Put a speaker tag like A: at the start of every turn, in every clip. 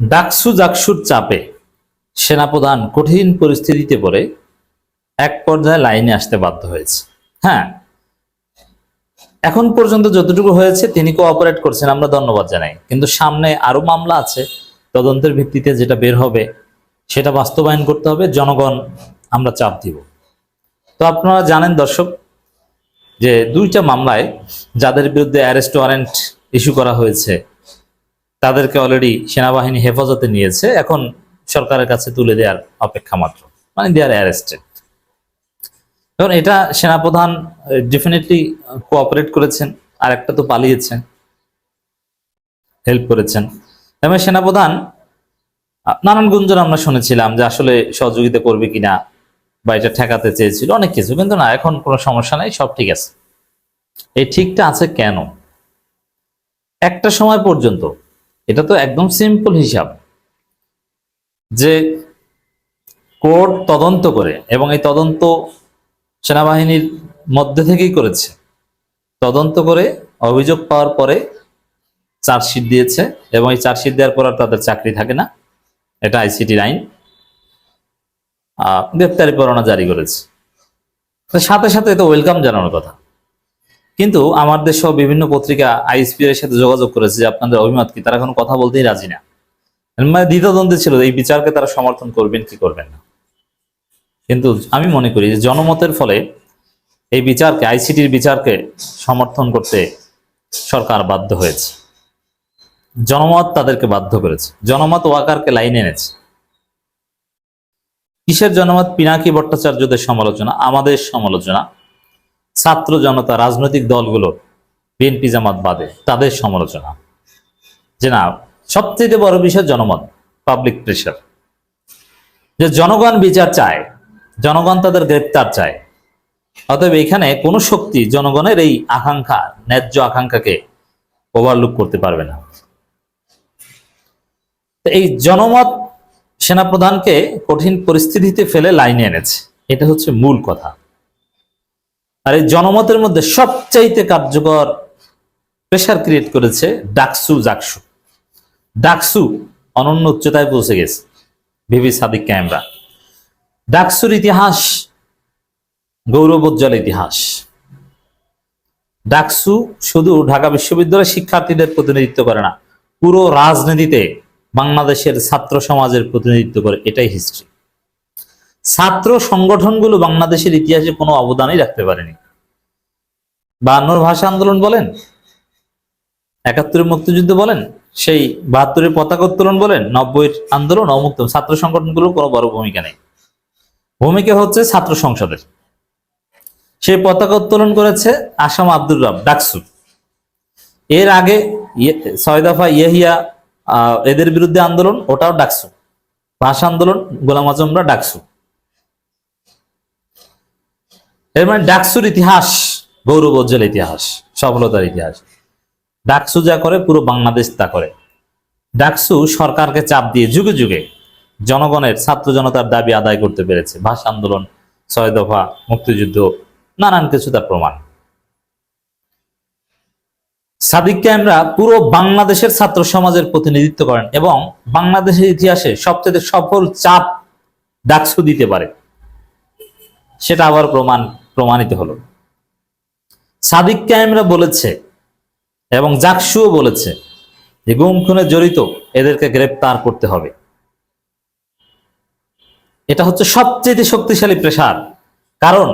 A: ডাকসু জাকসুর চাপে সেনাপ্রধান কঠিন পরিস্থিতিতে পড়ে এক পর্যায়ে লাইনে আসতে বাধ্য হয়েছে। হ্যাঁ এখন পর্যন্ত যতটুকু হয়েছে তিনি কোঅপারেট করছেন, আমরা ধন্যবাদ জানাই। কিন্তু সামনে আরও মামলা আছে, তদন্তের ভিত্তিতে যেটা বের হবে সেটা বাস্তবায়ন করতে হবে, জনগণ আমরা চাপ দিব। তো আপনারা জানেন দর্শক, যে দুইটা মামলায় যাদের বিরুদ্ধে অ্যারেস্ট ওয়ারেন্ট ইস্যু করা হয়েছে তাদেরকে অলরেডি সেনাবাহিনী হেফাজতে নিয়েছে। এখন সরকারের কাছে তুলে দেওয়ার অপেক্ষা মাত্র। মানে দেয়ার অ্যারেস্টেড এখন এটা সেনাপ্রধান ডেফিনেটলি কোঅপারেট করেছেন আর একটা তো পালিয়েছেন হেল্প করেছেন। এবং সেনাপ্রধান নানান গুঞ্জন আমরা শুনেছিলাম যে আসলে সহযোগিতা করবে কিনা বা এটা ঠেকাতে চেয়েছিল, অনেক কিছু। কিন্তু না, এখন কোনো সমস্যা নাই, সব ঠিক আছে। এই ঠিকটা আছে কেন? একটা সময় পর্যন্ত এটা তো একদম সিম্পল হিসাব যে কোর্ট তদন্ত করে এবং এই তদন্ত সেনাবাহিনীর মধ্যে থেকেই করেছে। তদন্ত করে অভিযোগ পাওয়ার পরে চার্জশিট দিয়েছে এবং এই চার্জশিট দেওয়ার পর আর তাদের চাকরি থাকে না। এটা আইসিটির আইন। গ্রেপ্তারি পরোয়ানা জারি করেছে। সাথে সাথে তো ওয়েলকাম জানানোর কথা। কিন্তু আমার দেশেও বিভিন্ন পত্রিকা আইএসপি এর সাথে যোগাযোগ করেছে যে আপনাদের অভিমত কি? তারা কোনো কথা বলতেই রাজি না। মানে দ্বিধাদ্বন্দ্বে ছিল এই বিচারকে তারা সমর্থন করবেন কি করবেন না। কিন্তু আমি মনে করি যে জনমতের ফলে এই বিচারকে, আইসিটির বিচারকে সমর্থন করতে সরকার বাধ্য হয়েছে। জনমত তাদেরকে বাধ্য করেছে। জনমত ওয়াকারকে লাইনে এনেছে। কিসের জনমত? পিনাকি ভট্টাচার্যদের সমালোচনা, আমাদের সমালোচনা। ছাত্র জনতা, রাজনৈতিক দলগুলো, বিএনপি জামাত বাদে, তাদের সমালোচনা। যে না, সবচেয়ে বড় বিষয় জনমত পাবলিক প্রেশার যে জনগণ বিচার চায়, জনগণ তাদের গ্রেপ্তার চায়। অতএব এখানে কোনো শক্তি জনগণের এই আকাঙ্ক্ষা, ন্যায্য আকাঙ্ক্ষাকে ওভারলুক করতে পারবে না। এই জনমত সেনাপ্রধানকে কঠিন পরিস্থিতিতে ফেলে লাইনে এনেছে। এটা হচ্ছে মূল কথা। আর এই জনমতের মধ্যে সবচাইতে কার্যকর প্রেশার ক্রিয়েট করেছে ডাকসু জাকসু। ডাকসু অনন্য উচ্চতায় পৌঁছে গেছে, ভিভি সাদিক ক্যামেরা। ডাকসুর ইতিহাস, গৌরবোজ্জ্বল ইতিহাস। ডাকসু শুধু ঢাকা বিশ্ববিদ্যালয়ের শিক্ষার্থীদের প্রতিনিধিত্ব করে না, পুরো রাজনীতিতে বাংলাদেশের ছাত্র সমাজের প্রতিনিধিত্ব করে, এটাই হিস্ট্রি ছাত্র সংগঠনগুলো বাংলাদেশের ইতিহাসে কোনো অবদানই রাখতে পারেনি। বায়ান্নর ভাষা আন্দোলন বলেন, একাত্তরের মুক্তিযুদ্ধ বলেন, সেই বাহাত্তরের পতাকা উত্তোলন বলেন, নব্বইয়ের আন্দোলন অমুক্ত। ছাত্র সংগঠনগুলো কোনো বড় ভূমিকা নেই। ভূমিকা হচ্ছে ছাত্র সংসদের। সেই পতাকা উত্তোলন করেছে আসাম আব্দুর রব, ডাকসু। এর আগে ইয়ে- ছয় দফা ইয়েহিয়া এদের বিরুদ্ধে আন্দোলন, ওটাও ডাকসু। ভাষা আন্দোলন, গোলাম আজমরা ডাকসু। এর মানে ডাকসুর ইতিহাস, গৌরবোজ্জ্বল ইতিহাস, সফলতার ইতিহাস। ডাকসু যা করে, পুরো বাংলাদেশ তা করে। ডাকসু সরকারকে চাপ দিয়ে যুগে যুগে জনগণের, ছাত্র জনতার দাবি আদায় করতে পেরেছে। ভাষা আন্দোলন, ছয় দফা মুক্তিযুদ্ধ, নানান কিছু তার প্রমাণ। সাদিক ক্যামরা পুরো বাংলাদেশের ছাত্র সমাজের প্রতিনিধিত্ব করেন এবং বাংলাদেশের ইতিহাসে সবচেয়ে সফল চাপ ডাকসু দিতে পারে। সেটা আবার প্রমাণ প্রমাণিত হলো। সাদিক কায়েমরা বলেছে এবং জাকসুও বলেছে যে গুম খুনে জড়িত এদেরকে গ্রেপ্তার করতে হবে। এটা হচ্ছে সবচেয়ে শক্তিশালী প্রেসার, কারণ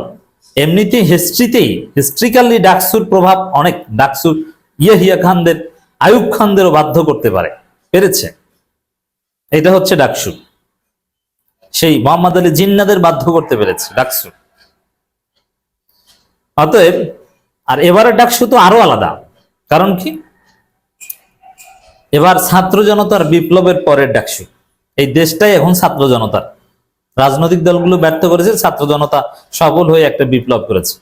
A: এমনিতে হিস্ট্রিতেই, হিস্ট্রিক্যালি ডাকসুর প্রভাব অনেক, ডাকসুর ইয়াহিয়া খানদের আয়ুব খানদেরও বাধ্য করতে পারে, পেরেছে। এটা হচ্ছে ডাকসু। সেই মোহাম্মদ আলী জিন্নাদের বাধ্য করতে পেরেছে ডাকসু। অতএব, আর এবারের ডাকসু তো আরও আলাদা। কারণ কি? এবার ছাত্র জনতার বিপ্লবের পরের ডাকসু। এই দেশটাই এখন ছাত্র জনতার। রাজনৈতিক দলগুলো ব্যর্থ করেছে, ছাত্র জনতা সফল হয়ে একটা বিপ্লব করেছে।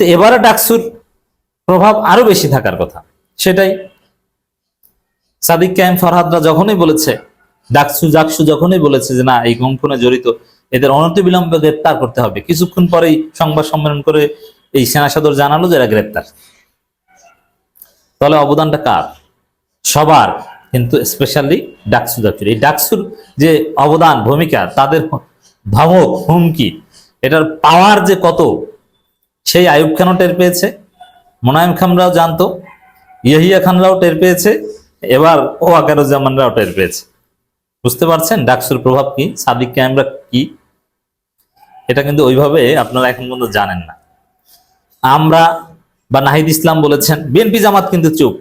A: তো এবারে ডাকসুর প্রভাব আরও বেশি থাকার কথা। সেটাই সাদিক কায়েম ফরহাদরা যখনই বলেছে, ডাকসু, জাকসু যখনই বলেছে যে, না, এই গুমখুনে জড়িত এদের অনতিবিলম্বে গ্রেপ্তার করতে হবে। কিছুক্ষণ পরেই সংবাদ সম্মেলন করে এই সেনা সদর জানালো যে এরা গ্রেপ্তার। তাহলে অবদানটা কার? সবার, কিন্তু স্পেশালি ডাকসু জাতির। এই ডাকসুর যে অবদান, ভূমিকা, তাদের ধমক হুমকি, এটার পাওয়ার যে কত, সেই আয়ুব খানও টের পেয়েছে, মোনায়েম খানরাও জানতো, ইয়াহিয়া খানরাও টের পেয়েছে, এবার ও আকারুজ্জামানরাও টের পেয়েছে। বুঝতে পারছেন ডাকসুর প্রভাব কি? সাদিক ক্যামরা কি? এটা কিন্তু ওইভাবে আপনারা এখন পর্যন্ত জানেন না। আমরা বা নাহিদ ইসলাম বলেছেন, বিএনপি জামাত কিন্তু চুপ।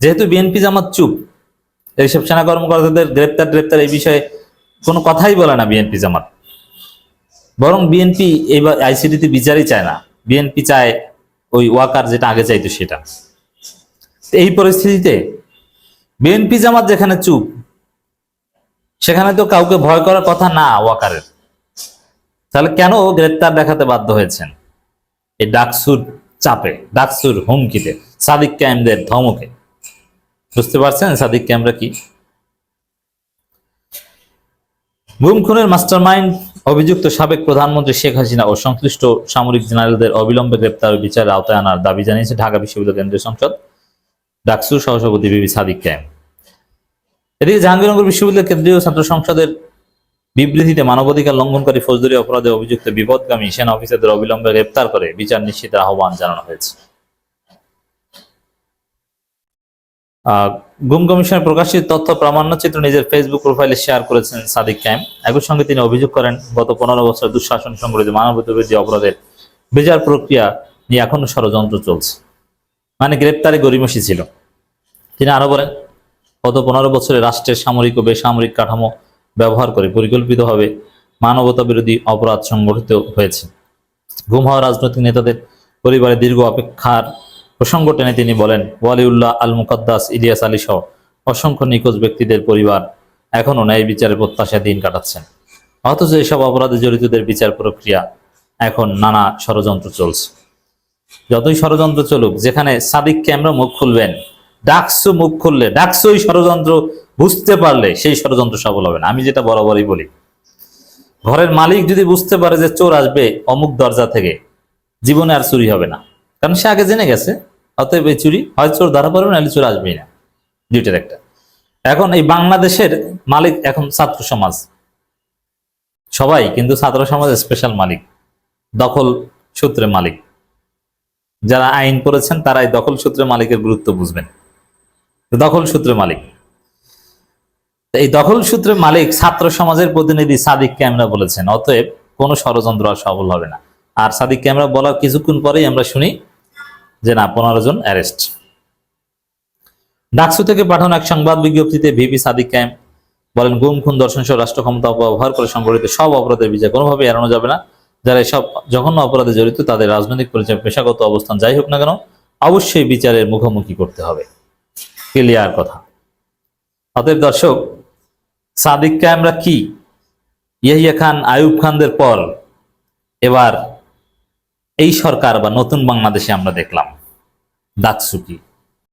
A: যেহেতু বিএনপি জামাত চুপ, এইসব সেনা কর্মকর্তাদের গ্রেপ্তার গ্রেপ্তার এই বিষয়ে কোনো কথাই বলে না বিএনপি জামাত। বরং বিএনপি এইবার আইসিডিতে বিচারই চায় না। বিএনপি চায় ওই ওয়াকার যেটা আগে চাইতো সেটা। এই পরিস্থিতিতে বিএনপি জামাত যেখানে চুপ, সেখানে তো কাউকে ভয় করার কথা না ওয়াকারের। তাহলে কেন গ্রেপ্তার দেখাতে বাধ্য হয়েছেন? এই ডাকসুর চাপে, ডাকসুর হুমকিতে, সাদিক ক্যামদের ধমকে। বুঝতে পারছেন সাদিক ক্যামরা কি? গুম খুনের মাস্টারমাইন্ড অভিযুক্ত সাবেক প্রধানমন্ত্রী শেখ হাসিনা ও সংশ্লিষ্ট সামরিক জেনারেলদের অবিলম্বে গ্রেপ্তার ও বিচারের আওতায় আনার দাবি জানিয়েছে ঢাকা বিশ্ববিদ্যালয় কেন্দ্রীয় সংসদ ডাকসুর সহসভাপতি বিবি সাদিক ক্যাম এদিকে জাহাঙ্গীরনগর বিশ্ববিদ্যালয় কেন্দ্রীয় ছাত্র সংসদের বিবৃতিতে মানবাধিকার লঙ্ঘনকারী ফৌজদারি অপরাধে অভিযুক্ত বিপদগামী সেনা অফিসারদের অবিলম্বে গ্রেপ্তার করে বিচার নিশ্চিতের আহ্বান জানানো হয়েছে। গুম কমিশনের প্রকাশিত তথ্য প্রামাণ্যচিত্র নিজের ফেসবুক প্রোফাইলে শেয়ার করেছেন সাদিক ক্যাম। একই সঙ্গে তিনি অভিযোগ করেন, গত পনেরো বছর দুঃশাসন সংগঠিত মানবতাবিরোধী অপরাধের বিচার প্রক্রিয়া নিয়ে এখনও ষড়যন্ত্র চলছে। মানে গ্রেপ্তারে গরিমসি ছিল। তিনি আরও বলেন, গত পনেরো বছরে রাষ্ট্রের সামরিক ও বেসামরিক কাঠামো ব্যবহার করে পরিকল্পিতভাবে মানবতা বিরোধী অপরাধ সংগঠিত হয়েছে। গুম হওয়া রাজনৈতিক নেতাদের পরিবারে দীর্ঘ অপেক্ষার প্রসঙ্গ টেনে তিনি বলেন, ওয়ালিউল্লাহ আল মুকদ্দাস, ইলিয়াস আলী সহ অসংখ্য নিখোঁজ ব্যক্তিদের পরিবার এখনও ন্যায় বিচারের প্রত্যাশায় দিন কাটাচ্ছেন। অথচ এসব অপরাধে জড়িতদের বিচার প্রক্রিয়া এখন নানা ষড়যন্ত্র চলছে। যতই ষড়যন্ত্র চলুক, যেখানে সাদিক ক্যামেরা মুখ খুলবেন, ডাকসু মুখ খুললে ডাকসু ওই ষড়যন্ত্র বুঝতে পারলে সেই ষড়যন্ত্র সফল হবে না। আমি যেটা বরাবরই বলি, ঘরের মালিক যদি বুঝতে পারে যে চোর আসবে অমুক দরজা থেকে, জীবনে আর চুরি হবে না। কারণ সে আগে জেনে গেছে, অতএব এই চুরি হয় চোর ধরা পড়বে না চোর আসবেই না। দুইটার একটা। এখন এই বাংলাদেশের মালিক এখন ছাত্র সমাজ। সবাই কিন্তু ছাত্র সমাজ স্পেশাল মালিক, দখল সূত্রে মালিক। যারা আইন করেছেন, তারাই দখল সূত্রে মালিকের গুরুত্ব বুঝবেন। দখল সূত্রে মালিক। এই দখল সূত্রে মালিক ছাত্র সমাজের প্রতিনিধি সাদিক ক্যামেরা বলেছেন, অতএব কোনো ষড়যন্ত্র আর সফল হবে না। আর সাদিক ক্যামেরা বলার কিছুক্ষণ পরেই আমরা শুনি যে না, পনেরো জন অ্যারেস্ট। ডাকসু থেকে পাঠানো এক সংবাদ বিজ্ঞপ্তিতে ভিপি সাদিক ক্যাম্প বলেন, গুম, খুন দর্শন সহ রাষ্ট্র ক্ষমতা অপব্যবহার করে সংগঠিত সব অপরাধের বিচার কোনোভাবে এড়ানো যাবে না। যারা এসব জঘন্য অপরাধে জড়িত, তাদের রাজনৈতিক পরিচয়, পেশাগত অবস্থান যাই হোক না কেন, অবশ্যই বিচারের মুখোমুখি করতে হবে। ক্লিয়ার কথা। অতএব দর্শক সাদিক আমরা কি? ইয়াহিয়া খান, আয়ুব খানদের পর এবার এই সরকার বা নতুন বাংলাদেশে আমরা দেখলাম ডাকসু